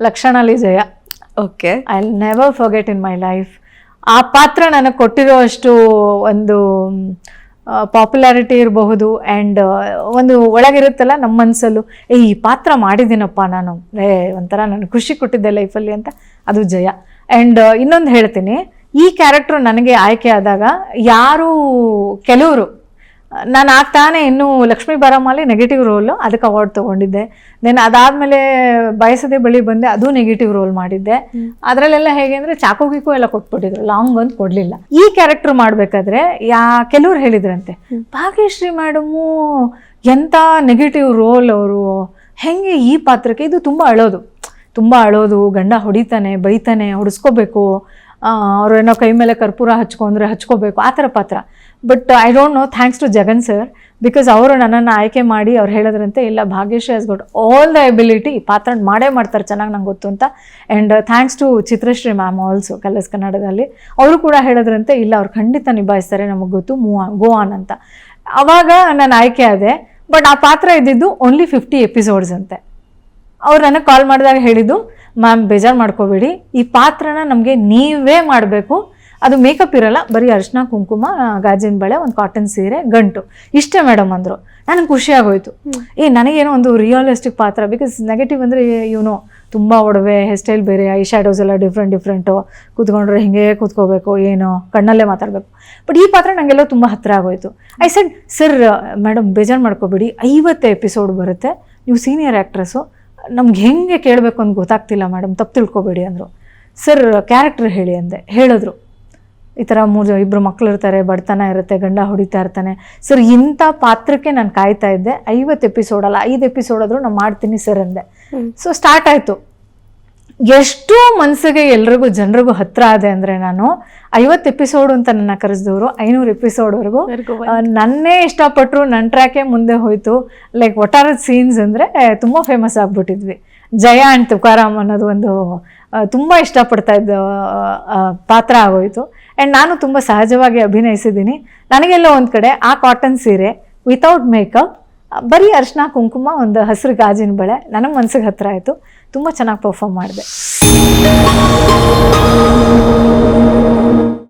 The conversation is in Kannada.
ಲಕ್ಷಣಲಿ Jaya. Okay I never forget in my life ಆ ಪಾತ್ರ ನನಗೆ ಕೊಟ್ಟಿರೋ ಅಷ್ಟು ಒಂದು ಪಾಪ್ಯುಲಾರಿಟಿ ಇರಬಹುದು ಆ್ಯಂಡ್ ಒಂದು ಒಳಗಿರುತ್ತಲ್ಲ ನಮ್ಮ ಮನಸ್ಸಲ್ಲೂ ಏ ಈ ಪಾತ್ರ ಮಾಡಿದ್ದೀನಪ್ಪ ನಾನು. ಏ ಒಂಥರ ನಾನು ಖುಷಿ ಕೊಟ್ಟಿದ್ದೆ ಲೈಫಲ್ಲಿ ಅಂತ ಅದು ಜಯ. ಆ್ಯಂಡ್ ಇನ್ನೊಂದು ಹೇಳ್ತೀನಿ ಈ ಕ್ಯಾರೆಕ್ಟರ್ ನನಗೆ ಆಯ್ಕೆ ಆದಾಗ ಯಾರು ಕೆಲವರು ನಾನು ಆಗ್ತಾನೆ ಇನ್ನು ಲಕ್ಷ್ಮೀ ಬಾರಮ್ಮಲ್ಲಿ ನೆಗೆಟಿವ್ ರೋಲು ಅದಕ್ಕೆ ಅವಾರ್ಡ್ ತೊಗೊಂಡಿದ್ದೆ. ದೆನ್ ಅದಾದಮೇಲೆ ಬಯಸದೆ ಬಳಿ ಬಂದೆ ಅದು ನೆಗೆಟಿವ್ ರೋಲ್ ಮಾಡಿದ್ದೆ. ಅದರಲ್ಲೆಲ್ಲ ಹೇಗೆ ಅಂದರೆ ಚಾಕು ಗೀಕು ಎಲ್ಲ ಕೊಟ್ಬಿಟ್ಟಿದ್ರು ಲಾಂಗ್ ಅಂತ ಕೊಡಲಿಲ್ಲ. ಈ ಕ್ಯಾರೆಕ್ಟರ್ ಮಾಡಬೇಕಾದ್ರೆ ಯಾ ಕೆಲವ್ರು ಹೇಳಿದ್ರಂತೆ ಭಾಗ್ಯಶ್ರೀ ಮೇಡಮು ಎಂಥ ನೆಗೆಟಿವ್ ರೋಲ್ ಅವರು. ಹೆಂಗೆ ಈ ಪಾತ್ರಕ್ಕೆ? ಇದು ತುಂಬ ಅಳೋದು. ತುಂಬ ಅಳೋದು ಗಂಡ ಹೊಡಿತಾನೆ ಬೈತಾನೆ ಹೊಡಿಸ್ಕೋಬೇಕು. ಅವ್ರು ಏನೋ ಕೈ ಮೇಲೆ ಕರ್ಪೂರ ಹಚ್ಕೊಂಡ್ರೆ ಹಚ್ಕೋಬೇಕು, ಆ ಥರ ಪಾತ್ರ. But I don't know thanks to Jagan sir because ಅವರು ನನ್ನನ್ನು ಆಯ್ಕೆ ಮಾಡಿ ಅವ್ರು ಹೇಳಿದ್ರಂತೆ, ಇಲ್ಲ, ಭಾಗ್ಯಶ್ರೀ ಹಸ್ ಗೋಟ್ ಆಲ್ ದ ಎಬಿಲಿಟಿ ಪಾತ್ರ ಮಾಡೇ ಮಾಡ್ತಾರೆ, ಚೆನ್ನಾಗಿ ನಂಗೆ ಗೊತ್ತು ಅಂತ. And thanks to Chitrashree ma'am also Colors ಕನ್ನಡದಲ್ಲಿ, ಅವರು ಕೂಡ ಹೇಳಿದ್ರಂತೆ, ಇಲ್ಲ, ಅವ್ರು ಖಂಡಿತ ನಿಭಾಯಿಸ್ತಾರೆ, ನಮಗೆ ಗೊತ್ತು ಮೂವ್ ಗೋ ಆನ್ ಅಂತ. ಅವಾಗ ನಾನು ಆಯ್ಕೆ ಆದೆ ಬಟ್ ಆ ಪಾತ್ರ ಇದ್ದಿದ್ದು ಓನ್ಲಿ ಫಿಫ್ಟಿ ಎಪಿಸೋಡ್ಸ್ ಅಂತೆ. ಅವ್ರು ನನಗೆ ಕಾಲ್ ಮಾಡಿದಾಗ ಹೇಳಿದ್ದು ಮ್ಯಾಮ್ ಬೇಜಾರು ಮಾಡ್ಕೋಬೇಡಿ. ಈ ಪಾತ್ರನ ನಮಗೆ ನೀವೇ ಮಾಡಬೇಕು. ಅದು ಮೇಕಪ್ ಇರಲ್ಲ, ಬರೀ ಅರಿಶಿನ, ಕುಂಕುಮ ಗಾಜಿನ ಬಳೆ, ಒಂದು ಕಾಟನ್ ಸೀರೆ, ಗಂಟು. ಇಷ್ಟೇ ಮೇಡಮ್ ಅಂದರು. ನನಗೆ ಖುಷಿ ಆಗೋಯ್ತು. ಏ, ನನಗೇನೋ ಒಂದು ರಿಯಲಿಸ್ಟಿಕ್ ಪಾತ್ರ ಬಿಕಾಸ್ ನೆಗೆಟಿವ್ ಅಂದರೆ ಇವನು ತುಂಬ ಒಡವೆ ಹೇರ್ ಸ್ಟೈಲ್ ಬೇರೆ ಐ ಶ್ಯಾಡೋಸ್ ಎಲ್ಲ ಡಿಫ್ರೆಂಟ್ ಡಿಫ್ರೆಂಟು ಕೂತ್ಕೊಂಡ್ರೆ ಹಿಂಗೆ ಕೂತ್ಕೋಬೇಕು, ಏನೋ, ಕಣ್ಣಲ್ಲೇ ಮಾತಾಡಬೇಕು. ಬಟ್ ಈ ಪಾತ್ರ ನನಗೆಲ್ಲ ತುಂಬ ಹತ್ತಿರ ಆಗೋಯ್ತು. ಐ ಸೆಡ್ ಸರ್ ಮೇಡಮ್, ಬೇಜಾರು ಮಾಡ್ಕೋಬೇಡಿ. ಐವತ್ತು ಎಪಿಸೋಡ್ ಬರುತ್ತೆ. ನೀವು ಸೀನಿಯರ್ ಆ್ಯಕ್ಟ್ರೆಸ್ಸು ನಮ್ಗೆ ಹೆಂಗೆ ಕೇಳಬೇಕು ಅಂತ ಗೊತ್ತಾಗ್ತಿಲ್ಲ ಮೇಡಮ್ ತಪ್ಪು ತಿಳ್ಕೊಬೇಡಿ ಅಂದರು. ಸರ್ ಕ್ಯಾರೆಕ್ಟರ್ ಹೇಳಿ ಅಂದೆ. ಹೇಳಿದ್ರು. ಈ ಥರ ಮೂರು ಇಬ್ಬರು ಮಕ್ಕಳು ಇರ್ತಾರೆ ಬಡತನ ಇರುತ್ತೆ ಗಂಡ ಹೊಡಿತಾ ಇರ್ತಾನೆ. ಸರ್ ಇಂಥ ಪಾತ್ರಕ್ಕೆ ನಾನು ಕಾಯ್ತಾ ಇದ್ದೆ. ಐವತ್ತು ಎಪಿಸೋಡಲ್ಲ ಐದು ಎಪಿಸೋಡ್ ಆದರೂ ನಾನು ಮಾಡ್ತೀನಿ ಸರ್ ಅಂದೆ. ಸೊ ಸ್ಟಾರ್ಟ್ ಆಯಿತು. ಎಷ್ಟು ಮನಸ್ಸಿಗೆ ಎಲ್ರಿಗೂ ಜನರಿಗೂ ಹತ್ರ ಆದೆ ಅಂದರೆ ನಾನು ಐವತ್ತು ಎಪಿಸೋಡ್ ಅಂತ ನನ್ನ ಕರೆಸಿದವರು ಐನೂರು ಎಪಿಸೋಡ್ವರೆಗೂ ನನ್ನೇ ಇಷ್ಟಪಟ್ಟರು ನನ್ನ ಟ್ರ್ಯಾಕೇ ಮುಂದೆ ಹೋಯಿತು. ಲೈಕ್ ಒಟ್ಟಾರದ ಸೀನ್ಸ್ ಅಂದರೆ ತುಂಬ ಫೇಮಸ್ ಆಗಿಬಿಟ್ಟಿದ್ವಿ. ಜಯ ಆ್ಯಂಡ್ ತುಕಾರಾಮ್ ಅನ್ನೋದು ಒಂದು ತುಂಬ ಇಷ್ಟಪಡ್ತಾ ಇದ್ದ ಪಾತ್ರ ಆಗೋಯ್ತು. ಆ್ಯಂಡ್ ನಾನು ತುಂಬ ಸಹಜವಾಗಿ ಅಭಿನಯಿಸಿದ್ದೀನಿ. ನನಗೆಲ್ಲ ಒಂದು ಕಡೆ ಆ ಕಾಟನ್ ಸೀರೆ ವಿತೌಟ್ ಮೇಕಪ್ ಬರೀ ಅರ್ಶಿನ ಕುಂಕುಮ ಒಂದು ಹಸಿರು ಗಾಜಿನ ಬಳೆ. ನನ್ನ ಮನ್ಸಿಗೆ ಹತ್ರ ಆಯಿತು. ತುಂಬ ಚೆನ್ನಾಗಿ ಪರ್ಫಾರ್ಮ್ ಮಾಡಿದೆ.